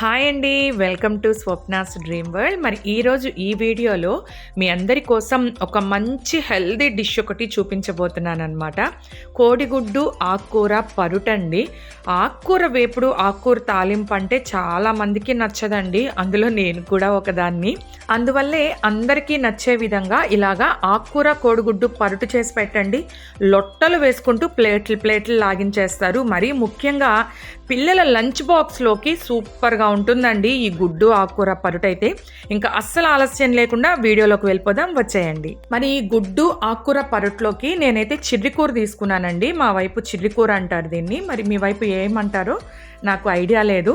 Hi అండి. Welcome to Swapna's dream world. మరి ఈరోజు ఈ వీడియోలో మీ అందరి కోసం ఒక మంచి హెల్దీ డిష్ ఒకటి చూపించబోతున్నాను అనమాట కోడిగుడ్డు ఆకుకూర పరుటండి. ఆకుకూర వేపుడు ఆకుకూర తాలింపు అంటే చాలామందికి నచ్చదండి. అందులో నేను కూడా ఒకదాన్ని. అందువల్లే అందరికీ నచ్చే విధంగా ఇలాగా ఆకుకూర కోడిగుడ్డు పరుటు చేసి పెట్టండి. లొట్టలు వేసుకుంటూ ప్లేట్లు ప్లేట్లు లాగించేస్తారు. మరి ముఖ్యంగా పిల్లల లంచ్ బాక్స్లోకి సూపర్గా ఉంటుందండి. ఈ గుడ్డు ఆకుకూర పరుటైతే ఇంకా అస్సలు ఆలస్యం లేకుండా వీడియోలోకి వెళ్ళిపోదాం. వచ్చేయండి. మరి ఈ గుడ్డు ఆకుకూర పరుట్లోకి నేనైతే చిర్రికూర తీసుకున్నానండి. మా వైపు చిర్రికూర అంటారు దీన్ని. మరి మీ వైపు ఏమంటారో నాకు ఐడియా లేదు.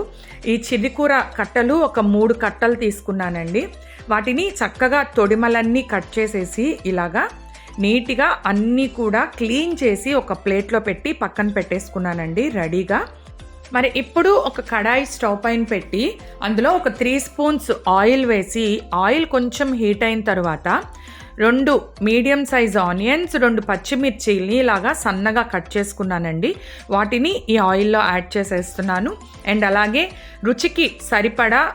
ఈ చిర్రికూర కట్టలు ఒక మూడు కట్టలు తీసుకున్నానండి. వాటిని చక్కగా తొడిమలన్నీ కట్ చేసేసి ఇలాగా నీట్గా అన్నీ కూడా క్లీన్ చేసి ఒక ప్లేట్లో పెట్టి పక్కన పెట్టేసుకున్నానండి రెడీగా. మరి ఇప్పుడు ఒక కడాయి స్టవ్ పైన పెట్టి అందులో ఒక త్రీ స్పూన్స్ ఆయిల్ వేసి ఆయిల్ కొంచెం హీట్ అయిన తర్వాత రెండు మీడియం సైజ్ ఆనియన్స్ రెండు పచ్చిమిర్చిని ఇలాగా సన్నగా కట్ చేసుకున్నానండి. వాటిని ఈ ఆయిల్లో యాడ్ చేసేస్తున్నాను. అండ్ అలాగే రుచికి సరిపడా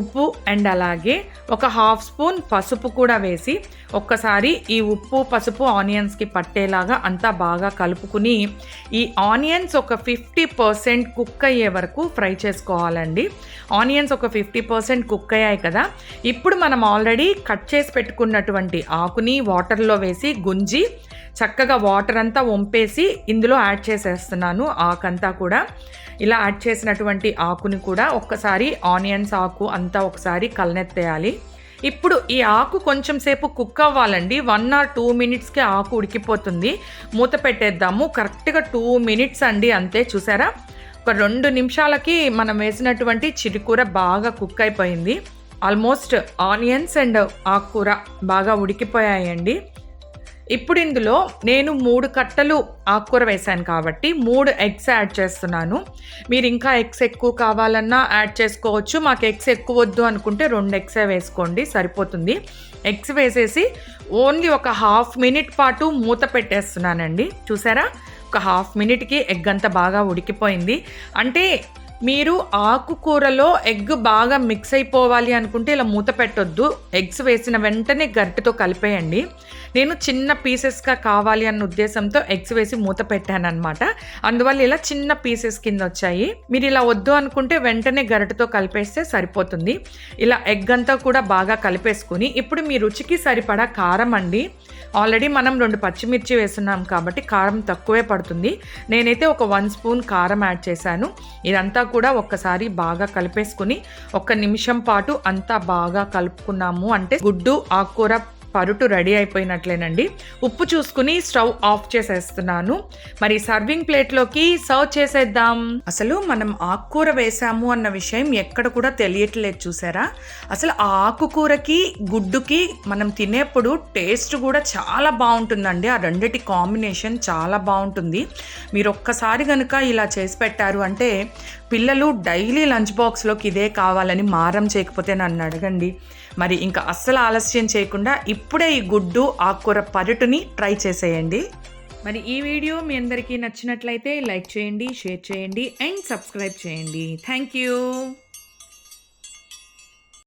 ఉప్పు అండ్ అలాగే ఒక హాఫ్ స్పూన్ పసుపు కూడా వేసి ఒక్కసారి ఈ ఉప్పు పసుపు ఆనియన్స్కి పట్టేలాగా అంతా బాగా కలుపుకుని ఈ ఆనియన్స్ ఒక ఫిఫ్టీ పర్సెంట్ కుక్ అయ్యే వరకు ఫ్రై చేసుకోవాలండి. ఆనియన్స్ ఒక ఫిఫ్టీ పర్సెంట్ కుక్ అయ్యాయి కదా. ఇప్పుడు మనం ఆల్రెడీ కట్ చేసి పెట్టుకున్నటువంటి ఆకుని వాటర్లో వేసి గుంజి చక్కగా వాటర్ అంతా వంపేసి ఇందులో యాడ్ చేసేస్తున్నాను ఆకంతా కూడా. ఇలా యాడ్ చేసినటువంటి ఆకుని కూడా ఒక్కసారి ఆనియన్స్ ఆకు అంతా ఒకసారి కలనెత్తేయాలి ఇప్పుడు ఈ ఆకు కొంచెం సేపు కుక్ అవ్వాలండి. వన్ ఆర్ టూ మినిట్స్కి ఆకు ఉడికిపోతుంది. మూత పెట్టేద్దాము. కరెక్ట్గా టూ మినిట్స్ అండి అంతే చూసారా? ఒక రెండు నిమిషాలకి మనం వేసినటువంటి చిరుకూర బాగా కుక్ అయిపోయింది. ఆల్మోస్ట్ ఆనియన్స్ అండ్ ఆకుకూర బాగా ఉడికిపోయాయండి. ఇప్పుడు ఇందులో నేను మూడు కట్టలు ఆకుకూర వేశాను కాబట్టి మూడు ఎగ్స్ యాడ్ చేస్తున్నాను. మీరు ఇంకా ఎగ్స్ ఎక్కువ కావాలన్నా యాడ్ చేసుకోవచ్చు. మాకు ఎగ్స్ ఎక్కువ వద్దు అనుకుంటే రెండు ఎగ్సే వేసుకోండి సరిపోతుంది. ఎగ్స్ వేసేసి ఓన్లీ ఒక హాఫ్ మినిట్ పాటు మూత పెట్టేస్తున్నానండి. చూసారా? ఒక హాఫ్ మినిట్కి ఎగ్ అంతా బాగా ఉడికిపోయింది. అంటే మీరు ఆకుకూరలో ఎగ్ బాగా మిక్స్ అయిపోవాలి అనుకుంటే ఇలా మూత పెట్టొద్దు. ఎగ్స్ వేసిన వెంటనే గరిటెతో కలిపేయండి. నేను చిన్న పీసెస్గా కావాలి అన్న ఉద్దేశంతో ఎగ్స్ వేసి మూత పెట్టాను అనమాట అందువల్ల ఇలా చిన్న పీసెస్ కింద వచ్చాయి. మీరు ఇలా వద్దు అనుకుంటే వెంటనే గరిటెతో కలిపేస్తే సరిపోతుంది. ఇలా ఎగ్ అంతా కూడా బాగా కలిపేసుకుని ఇప్పుడు మీ రుచికి సరిపడా కారం అండి. ఆల్రెడీ మనం రెండు పచ్చిమిర్చి వేస్తున్నాం కాబట్టి కారం తక్కువే పడుతుంది. నేనైతే ఒక వన్ స్పూన్ కారం యాడ్ చేశాను. ఇదంతా కూడా ఒక్కసారి బాగా కలిపేసుకుని ఒక్క నిమిషం పాటు అంతా బాగా కలుపుకున్నాము. అంటే గుడ్డు ఆకుకూర పరుటు రెడీ అయిపోయినట్లేనండి. ఉప్పు చూసుకుని స్టవ్ ఆఫ్ చేసేస్తున్నాను. మరి సర్వింగ్ ప్లేట్లోకి సర్వ్ చేసేద్దాం. అసలు మనం ఆకుకూర వేసాము అన్న విషయం ఎక్కడ కూడా తెలియట్లేదు చూసారా? అసలు ఆ ఆకుకూరకి గుడ్డుకి మనం తినేప్పుడు టేస్ట్ కూడా చాలా బాగుంటుందండి. ఆ రెండిటి కాంబినేషన్ చాలా బాగుంటుంది. మీరు ఒక్కసారి కనుక ఇలా చేసి పెట్టారు అంటే పిల్లలు డైలీ లంచ్ బాక్స్లోకి ఇదే కావాలని మారం చేయకపోతే నన్ను అడగండి. మరి ఇంకా అస్సలు ఆలస్యం చేయకుండా ఇప్పుడే ఈ గుడ్డు ఆకుకూర పరుటుని ట్రై చేసేయండి. మరి ఈ వీడియో మీ అందరికీ నచ్చినట్లయితే లైక్ చేయండి షేర్ చేయండి అండ్ సబ్స్క్రైబ్ చేయండి. Thank you.